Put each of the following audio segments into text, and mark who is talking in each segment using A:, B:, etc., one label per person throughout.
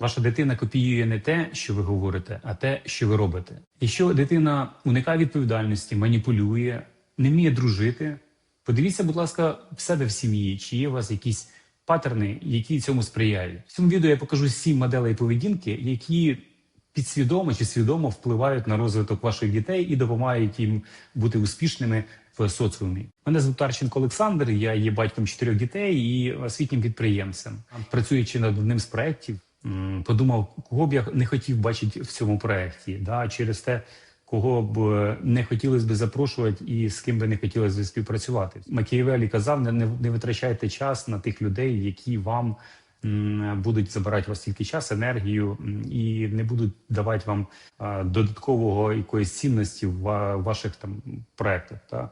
A: Ваша дитина копіює не те, що ви говорите, а те, що ви робите. Якщо дитина уникає відповідальності, маніпулює, не вміє дружити, подивіться, будь ласка, в себе в сім'ї, чи є у вас якісь паттерни, які цьому сприяють. В цьому відео я покажу сім моделей поведінки, які підсвідомо чи свідомо впливають на розвиток ваших дітей і допомагають їм бути успішними в соціумі. Мене звуть Тарченко Олександр. Я є батьком чотирьох дітей і освітнім підприємцем. Працюючи над одним з проєктів, подумав, кого б я не хотів бачити в цьому проєкті. Да, через те, кого б е, не хотілося б запрошувати і з ким би не хотілося б співпрацювати. Макієвелі казав: не, не, витрачайте час на тих людей, які вам будуть забирати у вас тільки час, енергію і не будуть давати вам додаткового якоїсь цінності в ва- ваших там проектах. Та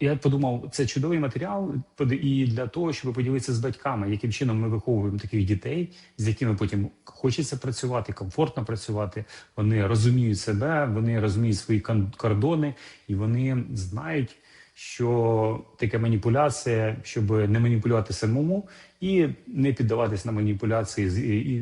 A: я подумав, це чудовий матеріал і для того, щоб поділитися з батьками, яким чином ми виховуємо таких дітей, з якими потім хочеться працювати, комфортно працювати. Вони розуміють себе, вони розуміють свої кордони, і вони знають, що таке маніпуляція, щоб не маніпулювати самому і не піддаватись на маніпуляції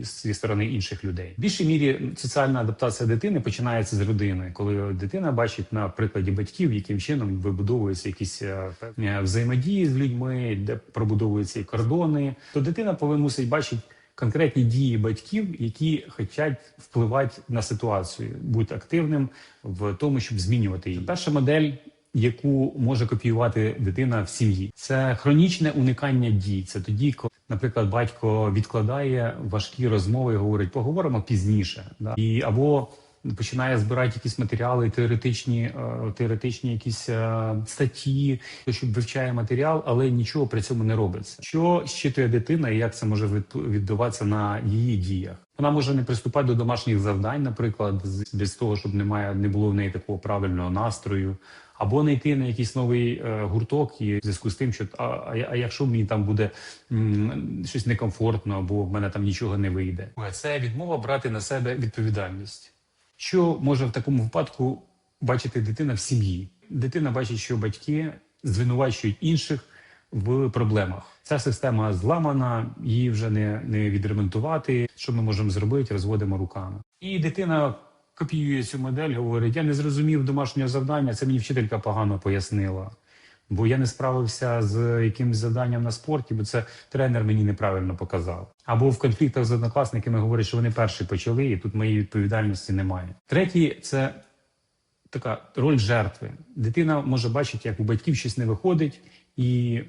A: з зі сторони інших людей. В більшій мірі соціальна адаптація дитини починається з родини, коли дитина бачить на прикладі батьків, яким чином вибудовуються якісь е, певні взаємодії з людьми, де пробудовуються і кордони, то дитина повинна мусить бачити. Конкретні дії батьків, які хочуть впливати на ситуацію, бути активним в тому, щоб змінювати її. Перша модель яку може копіювати дитина в сім'ї. Це хронічне уникання дій. Це тоді, коли, наприклад, батько відкладає важкі розмови і говорить, поговоримо пізніше, да? і або починає збирати якісь матеріали, теоретичні, е, теоретичні якісь е, статті, щоб вивчає матеріал, але нічого при цьому не робиться. Що щитує дитина, і як це може відбуватися на її діях? Вона може не приступати до домашніх завдань, наприклад, без того, щоб немає не було в неї такого правильного настрою. Або не йти на якийсь новий е, гурток і в зв'язку з тим, що а, а, а якщо мені там буде м, щось некомфортно, або в мене там нічого не вийде. Це відмова брати на себе відповідальність. Що може в такому випадку бачити дитина в сім'ї? Дитина бачить, що батьки звинувачують інших в проблемах. Ця система зламана, її вже не, не відремонтувати. Що ми можемо зробити? Розводимо руками. І дитина копіює цю модель, говорить: я не зрозумів домашнього завдання, це мені вчителька погано пояснила. Бо я не справився з якимось завданням на спорті, бо це тренер мені неправильно показав. Або в конфліктах з однокласниками говорять, що вони перші почали, і тут моєї відповідальності немає. Третій це така роль жертви. Дитина може бачити, як у батьків щось не виходить, і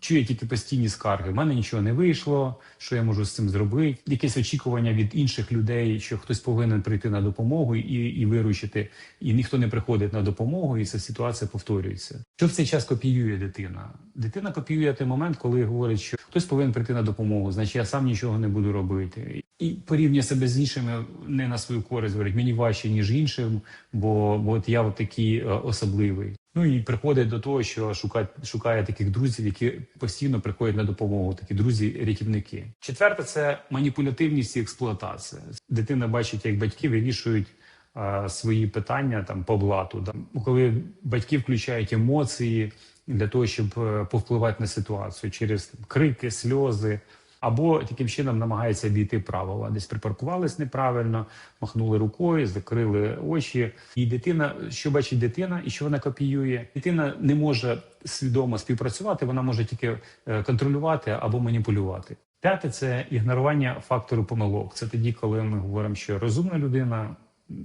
A: чує тільки постійні скарги. У мене нічого не вийшло, що я можу з цим зробити. Якесь очікування від інших людей, що хтось повинен прийти на допомогу і, і виручити, і ніхто не приходить на допомогу, і ця ситуація повторюється. Що в цей час копіює дитина? Дитина копіює той момент, коли говорить, що хтось повинен прийти на допомогу, значить я сам нічого не буду робити. І порівнює себе з іншими не на свою користь, говорить, мені важче, ніж іншим, бо, бо от я от такий е, особливий. Ну і приходить до того, що шукає, шукає таких друзів, які постійно приходять на допомогу, такі друзі-рятівники. Четверте це маніпулятивність і експлуатація. Дитина бачить, як батьки вирішують а, свої питання там по блату. Да. Коли батьки включають емоції для того, щоб е, повпливати на ситуацію через там, крики, сльози. Або таким чином намагаються обійти правила. Десь припаркувались неправильно, махнули рукою, закрили очі. І дитина, що бачить дитина, і що вона копіює. Дитина не може свідомо співпрацювати, вона може тільки е, контролювати або маніпулювати. П'яте це ігнорування фактору помилок. Це тоді, коли ми говоримо, що розумна людина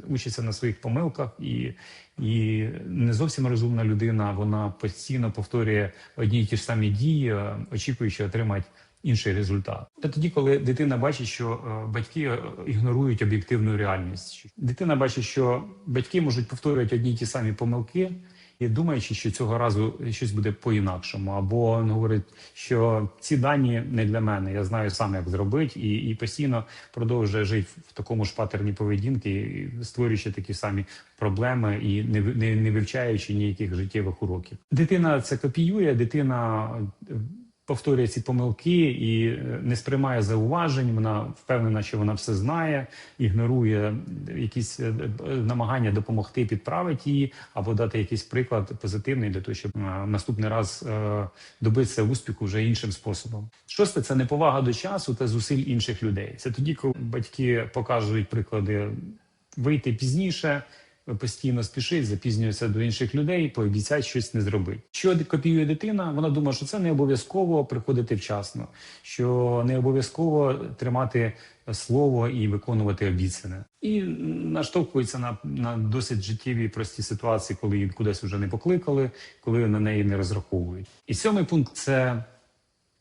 A: учиться на своїх помилках, і, і не зовсім розумна людина, вона постійно повторює одні й ті ж самі дії, очікуючи отримати інший результат. Це тоді, коли дитина бачить, що е, батьки е, ігнорують об'єктивну реальність. Дитина бачить, що батьки можуть повторювати одні й ті самі помилки. І думаючи, що цього разу щось буде по-інакшому, або він говорить, що ці дані не для мене, я знаю сам, як зробити, і, і постійно продовжує жити в такому ж патерні поведінки, створюючи такі самі проблеми і не, не, не вивчаючи ніяких життєвих уроків. Дитина це копіює, дитина е, повторює ці помилки і е, не сприймає зауважень. Вона впевнена, що вона все знає, ігнорує якісь е, е, намагання допомогти підправити її або дати якийсь приклад позитивний для того, щоб наступний раз добитися успіху вже іншим способом. Шосте це неповага до часу та зусиль інших людей. Це тоді, коли батьки показують приклади вийти пізніше. Постійно спішить, запізнюється до інших людей, пообіцяють щось не зробити. Що копіює дитина? Вона думає, що це не обов'язково приходити вчасно, що не обов'язково тримати слово і виконувати обіцяне, і наштовхується на, на досить життєві прості ситуації, коли її кудись вже не покликали, коли на неї не розраховують. І сьомий пункт це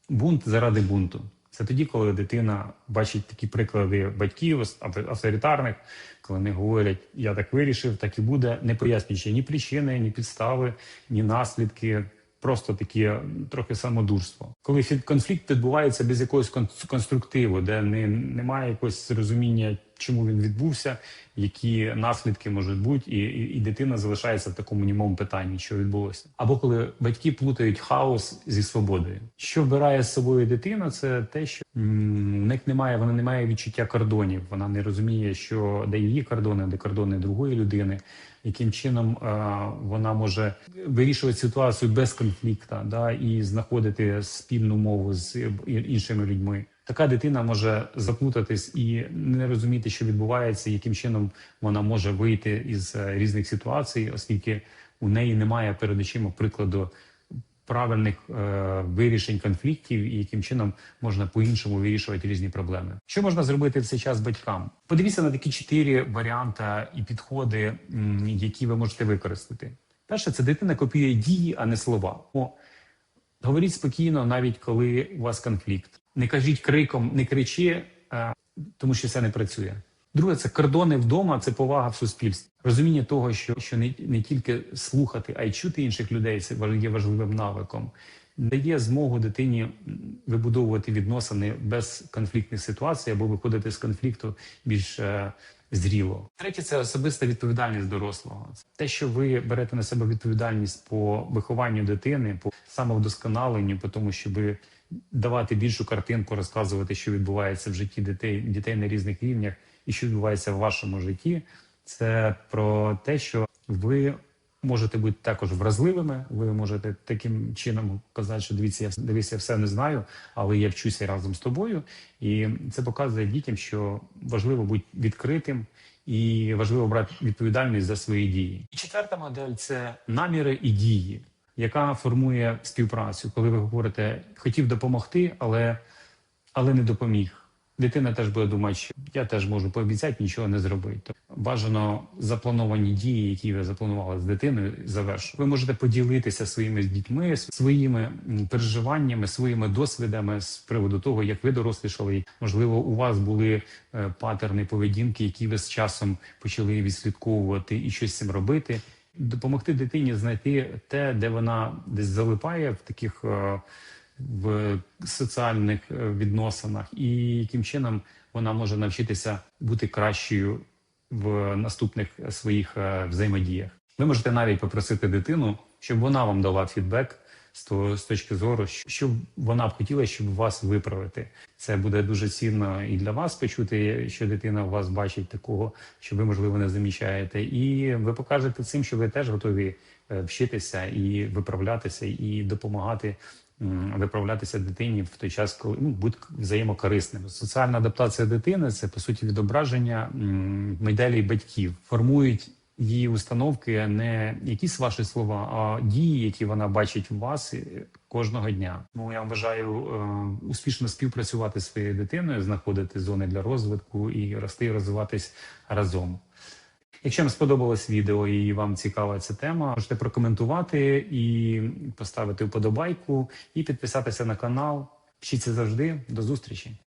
A: бунт заради бунту. Це тоді, коли дитина бачить такі приклади батьків авто- авторитарних, коли вони говорять, я так вирішив, так і буде, не пояснюючи ні причини, ні підстави, ні наслідки. Просто таке трохи самодурство. Коли конфлікт відбувається без якогось конструктиву, де не, немає якогось розуміння, чому він відбувся, які наслідки можуть бути, і, і, і дитина залишається в такому німому питанні, що відбулося. Або коли батьки плутають хаос зі свободою. Що вбирає з собою дитина, це те, що в них немає, вона не має відчуття кордонів. Вона не розуміє, що де її кордони, де кордони другої людини. Яким чином е, вона може вирішувати ситуацію без конфлікту, да, і знаходити спільну мову з іншими людьми. Така дитина може заплутатись і не розуміти, що відбувається, яким чином вона може вийти із е, різних ситуацій, оскільки у неї немає перед очима прикладу правильних е, вирішень конфліктів і яким чином можна по-іншому вирішувати різні проблеми. Що можна зробити в цей час батькам? Подивіться на такі чотири варіанти і підходи, які ви можете використати. Перше, це дитина копіює дії, а не слова. О, Говоріть спокійно, навіть коли у вас конфлікт. Не кажіть криком, не кричи, е, тому що це не працює. Друге, це кордони вдома, це повага в суспільстві. Розуміння того, що, що не, не тільки слухати, а й чути інших людей це є важливим навиком. Дає змогу дитині вибудовувати відносини без конфліктних ситуацій або виходити з конфлікту більш е, зріло. Третє це особиста відповідальність дорослого. Те, що ви берете на себе відповідальність по вихованню дитини, по самовдосконаленню, по тому, щоб давати більшу картинку, розказувати, що відбувається в житті дітей, дітей на різних рівнях, і що відбувається в вашому житті. Це про те, що ви можете бути також вразливими. Ви можете таким чином казати, що дивіться, я дивіться, все не знаю, але я вчуся разом з тобою. І це показує дітям, що важливо бути відкритим і важливо брати відповідальність за свої дії. І четверта модель це наміри і дії, яка формує співпрацю, коли ви говорите, хотів допомогти, але, але не допоміг. Дитина теж буде думати, що я теж можу пообіцяти нічого не зробити. Тобто бажано заплановані дії, які ви запланували з дитиною, завершити. Ви можете поділитися своїми дітьми, своїми переживаннями, своїми досвідами з приводу того, як ви дорослішали. Можливо, у вас були е, патерни поведінки, які ви з часом почали відслідковувати і щось з цим робити. Допомогти дитині знайти те, де вона десь залипає в таких. е, в соціальних е, відносинах, і яким чином вона може навчитися бути кращою в наступних своїх е, взаємодіях. Ви можете навіть попросити дитину, щоб вона вам дала фідбек з точки зору, що вона б хотіла, щоб вас виправити. Це буде дуже цінно і для вас почути, що дитина у вас бачить такого, що ви можливо не замічаєте, і ви покажете цим, що ви теж готові е, вчитися і виправлятися, і допомагати виправлятися дитині в той час, коли ну будь взаємокорисним. Соціальна адаптація дитини це по суті відображення м, моделей батьків, формують її установки не якісь ваші слова, а дії, які вона бачить у вас е, кожного дня. Тому я бажаю е, успішно співпрацювати зі своєю дитиною, знаходити зони для розвитку і рости і розвиватись разом. Якщо вам сподобалось відео і вам цікава ця тема, можете прокоментувати і поставити вподобайку, і підписатися на канал. Вчіться завжди. До зустрічі!